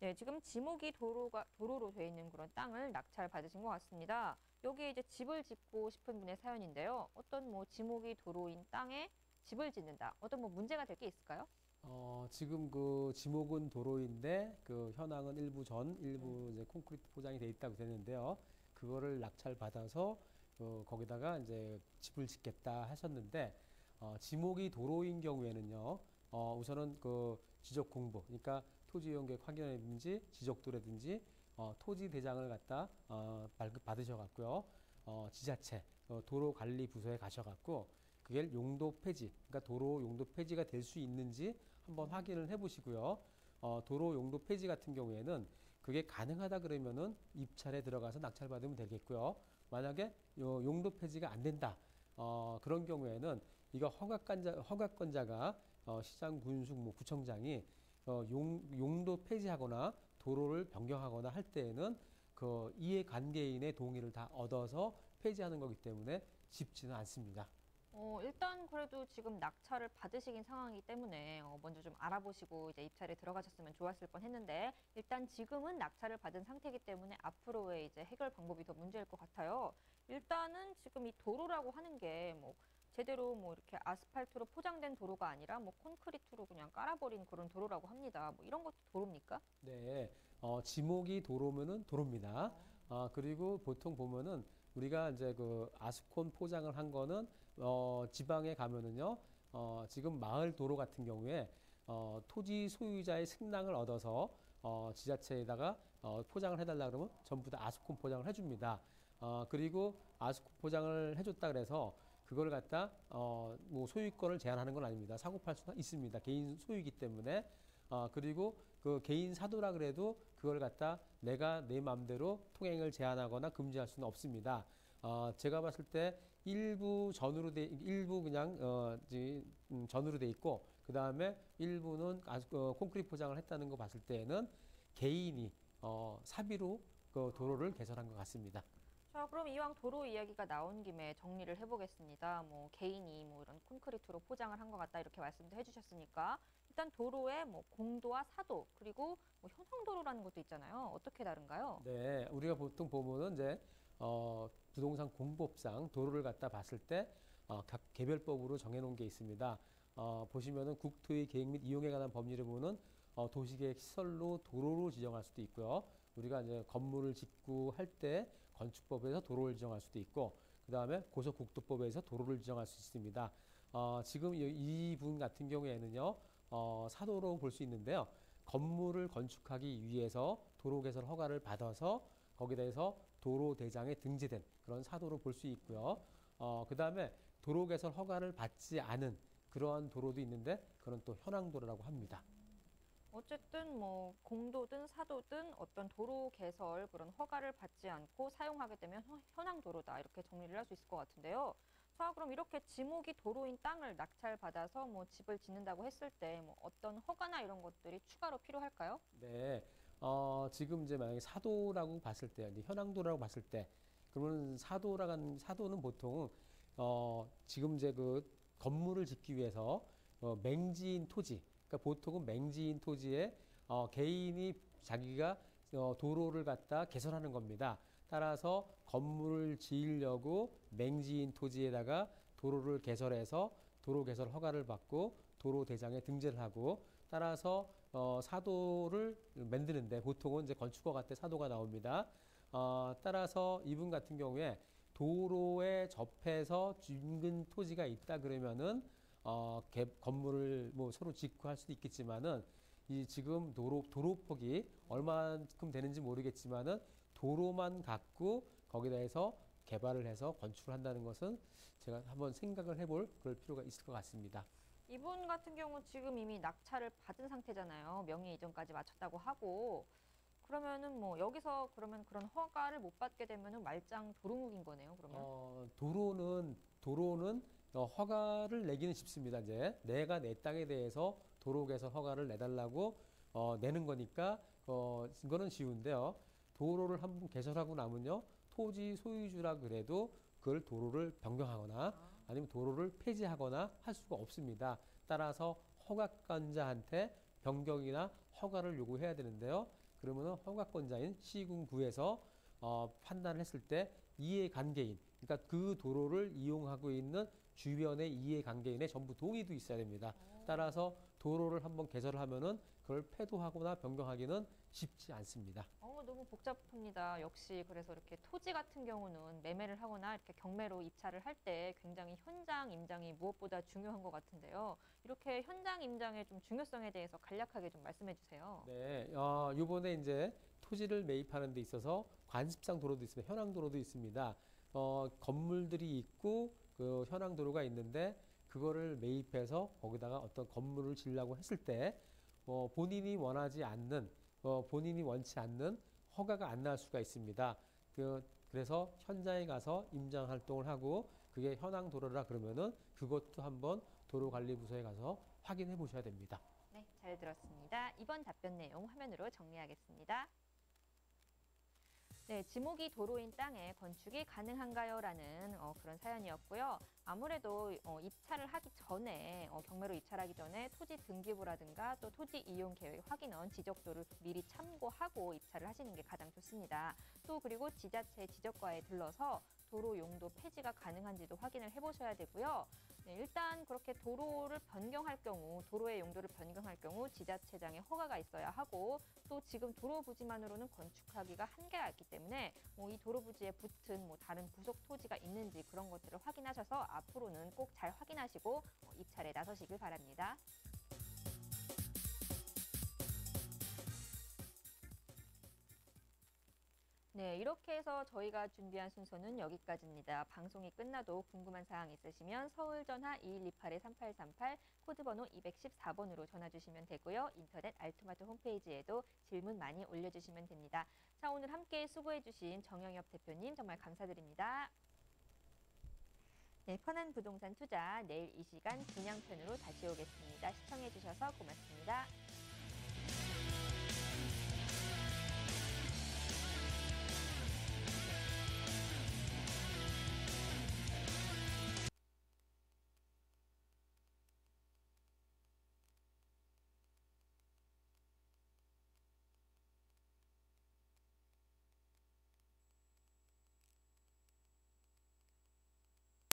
네, 지금 지목이 도로가 도로로 돼 있는 그런 땅을 낙찰 받으신 것 같습니다. 여기에 이제 집을 짓고 싶은 분의 사연인데요. 어떤 뭐 지목이 도로인 땅에 집을 짓는다. 어떤 뭐 문제가 될 게 있을까요? 어, 지금 그 지목은 도로인데 그 현황은 일부 전, 일부 이제 콘크리트 포장이 돼 있다고 되는데요. 그거를 낙찰 받아서 어, 거기다가 이제 집을 짓겠다 하셨는데 어, 지목이 도로인 경우에는요. 어, 우선은 그 지적 공부, 그러니까 토지 이용 계획 확인이라든지 지적도라든지 어, 토지 대장을 갖다 어, 발급 받으셔갖고요. 어, 지자체 어, 도로 관리 부서에 가셔갖고 그게 용도 폐지, 그러니까 도로 용도 폐지가 될 수 있는지 한번 확인을 해보시고요. 어, 도로 용도 폐지 같은 경우에는 그게 가능하다 그러면은 입찰에 들어가서 낙찰 받으면 되겠고요. 만약에 요 용도 폐지가 안 된다. 어, 그런 경우에는 이거 허가권자, 허가권자가 어, 시장 군숙 뭐 구청장이 어, 용, 용도 폐지하거나 도로를 변경하거나 할 때에는 그 이해 관계인의 동의를 다 얻어서 폐지하는 거기 때문에 쉽지는 않습니다. 어, 일단 그래도 지금 낙찰을 받으시긴 상황이기 때문에 어, 먼저 좀 알아보시고 이제 입찰에 들어가셨으면 좋았을 뻔 했는데 일단 지금은 낙찰을 받은 상태이기 때문에 앞으로의 이제 해결 방법이 더 문제일 것 같아요. 일단은 지금 이 도로라고 하는 게뭐 제대로 뭐 이렇게 아스팔트로 포장된 도로가 아니라 뭐 콘크리트로 그냥 깔아버린 그런 도로라고 합니다. 뭐 이런 것도 도로입니까? 네, 어, 지목이 도로면은 도로입니다. 아, 그리고 보통 보면은 우리가 이제 그 아스콘 포장을 한 거는 어, 지방에 가면은요, 어, 지금 마을 도로 같은 경우에 어, 토지 소유자의 승낙을 얻어서 어, 지자체에다가 어, 포장을 해달라 그러면 전부 다 아스콘 포장을 해줍니다. 어, 그리고 아스콘 포장을 해줬다 그래서 그걸 갖다 어, 뭐 소유권을 제한하는 건 아닙니다. 사고 팔 수는 있습니다. 개인 소유이기 때문에 어, 그리고 그 개인 사도라 그래도 그걸 갖다 내가 내 마음대로 통행을 제한하거나 금지할 수는 없습니다. 어, 제가 봤을 때 일부 전으로 돼, 일부 그냥, 어, 지, 음, 전으로 돼 있고, 그 다음에 일부는 아, 어, 콘크리트 포장을 했다는 거 봤을 때는 개인이, 어, 사비로 그 도로를 개설한 것 같습니다. 자, 그럼 이왕 도로 이야기가 나온 김에 정리를 해보겠습니다. 뭐 개인이 뭐 이런 콘크리트로 포장을 한 것 같다 이렇게 말씀도 해주셨으니까 일단 도로에 뭐 공도와 사도 그리고 뭐 현황도로라는 것도 있잖아요. 어떻게 다른가요? 네, 우리가 보통 보면은 이제 어, 부동산 공법상 도로를 갖다 봤을 때 어, 각 개별법으로 정해놓은 게 있습니다. 어, 보시면은 국토의 계획 및 이용에 관한 법률을 보면 어, 도시계획 시설로 도로로 지정할 수도 있고요. 우리가 이제 건물을 짓고 할 때 건축법에서 도로를 지정할 수도 있고, 그 다음에 고속국도법에서 도로를 지정할 수 있습니다. 어, 지금 이 분 같은 경우에는요, 어, 사도로 볼 수 있는데요. 건물을 건축하기 위해서 도로 개설 허가를 받아서 거기에 대해서 도로 대장에 등재된 그런 사도로 볼 수 있고요. 어, 그 다음에 도로 개설 허가를 받지 않은 그러한 도로도 있는데 그건 또 현황도로라고 합니다. 어쨌든 뭐 공도든 사도든 어떤 도로 개설 그런 허가를 받지 않고 사용하게 되면 허- 현황 도로다 이렇게 정리를 할 수 있을 것 같은데요. 자, 그럼 이렇게 지목이 도로인 땅을 낙찰 받아서 뭐 집을 짓는다고 했을 때 뭐 어떤 허가나 이런 것들이 추가로 필요할까요? 네. 어, 지금 이제 만약에 사도라고 봤을 때, 이제 현황도라고 봤을 때, 그러면 사도라는, 사도는 보통, 어, 지금 이제 그 건물을 짓기 위해서, 어, 맹지인 토지, 그러니까 보통은 맹지인 토지에, 어, 개인이 자기가, 어, 도로를 갖다 개설하는 겁니다. 따라서 건물을 지으려고 맹지인 토지에다가 도로를 개설해서 도로 개설 허가를 받고 도로 대장에 등재를 하고 따라서 어, 사도를 만드는데 보통은 이제 건축허가 때 사도가 나옵니다. 어, 따라서 이분 같은 경우에 도로에 접해서 인근 토지가 있다 그러면은 어, 개, 건물을 뭐 서로 짓고 할 수도 있겠지만은 이 지금 도로 도로폭이 얼마만큼 되는지 모르겠지만은 도로만 갖고 거기다 해서 개발을 해서 건축을 한다는 것은 제가 한번 생각을 해볼 그럴 필요가 있을 것 같습니다. 이분 같은 경우 지금 이미 낙찰을 받은 상태잖아요. 명의 이전까지 마쳤다고 하고 그러면은 뭐 여기서 그러면 그런 허가를 못 받게 되면은 말짱 도루묵인 거네요. 그러면 어, 도로는 도로는 어, 허가를 내기는 쉽습니다. 이제 내가 내 땅에 대해서 도로 개설 허가를 내달라고 어, 내는 거니까 어, 이거는 쉬운데요. 도로를 한 번 개설하고 나면요, 토지 소유주라 그래도 그걸 도로를 변경하거나 아니면 도로를 폐지하거나 할 수가 없습니다. 따라서 허가권자한테 변경이나 허가를 요구해야 되는데요. 그러면은 허가권자인 시군구에서 어, 판단을 했을 때 이해관계인, 그러니까 그 도로를 이용하고 있는 주변의 이해관계인의 전부 동의도 있어야 됩니다. 따라서 도로를 한번 개설을 하면은 그걸 폐도하거나 변경하기는 쉽지 않습니다. 어, 너무 복잡합니다. 역시 그래서 이렇게 토지 같은 경우는 매매를 하거나 이렇게 경매로 입찰을 할 때 굉장히 현장 임장이 무엇보다 중요한 것 같은데요. 이렇게 현장 임장의 좀 중요성에 대해서 간략하게 좀 말씀해 주세요. 네, 어, 요번에 이제 토지를 매입하는 데 있어서 관습상 도로도 있습니다. 현황 도로도 있습니다. 어, 건물들이 있고 그 현황 도로가 있는데 그거를 매입해서 거기다가 어떤 건물을 지으려고 했을 때 어, 본인이 원하지 않는 어, 본인이 원치 않는 허가가 안 날 수가 있습니다. 그, 그래서 현장에 가서 임장 활동을 하고 그게 현황 도로라 그러면은 그것도 한번 도로관리부서에 가서 확인해 보셔야 됩니다. 네, 잘 들었습니다. 이번 답변 내용 화면으로 정리하겠습니다. 네, 지목이 도로인 땅에 건축이 가능한가요? 라는 어, 그런 사연이었고요. 아무래도 어, 입찰을 하기 전에, 어, 경매로 입찰하기 전에 토지 등기부라든가 또 토지 이용 계획 확인원 지적도를 미리 참고하고 입찰을 하시는 게 가장 좋습니다. 또 그리고 지자체 지적과에 들러서 도로 용도 폐지가 가능한지도 확인을 해보셔야 되고요. 네, 일단 그렇게 도로를 변경할 경우, 도로의 용도를 변경할 경우 지자체장의 허가가 있어야 하고 또 지금 도로 부지만으로는 건축하기가 한계가 있기 때문에 뭐 이 도로 부지에 붙은 뭐 다른 부속 토지가 있는지 그런 것들을 확인하셔서 앞으로는 꼭 잘 확인하시고 어, 입찰에 나서시길 바랍니다. 네, 이렇게 해서 저희가 준비한 순서는 여기까지입니다. 방송이 끝나도 궁금한 사항 있으시면 서울 전화 2128-3838 코드 번호 214번으로 전화 주시면 되고요. 인터넷 알토마토 홈페이지에도 질문 많이 올려 주시면 됩니다. 자, 오늘 함께 수고해 주신 정영엽 대표님 정말 감사드립니다. 네, 편한 부동산 투자 내일 이 시간 분양편으로 다시 오겠습니다. 시청해 주셔서 고맙습니다.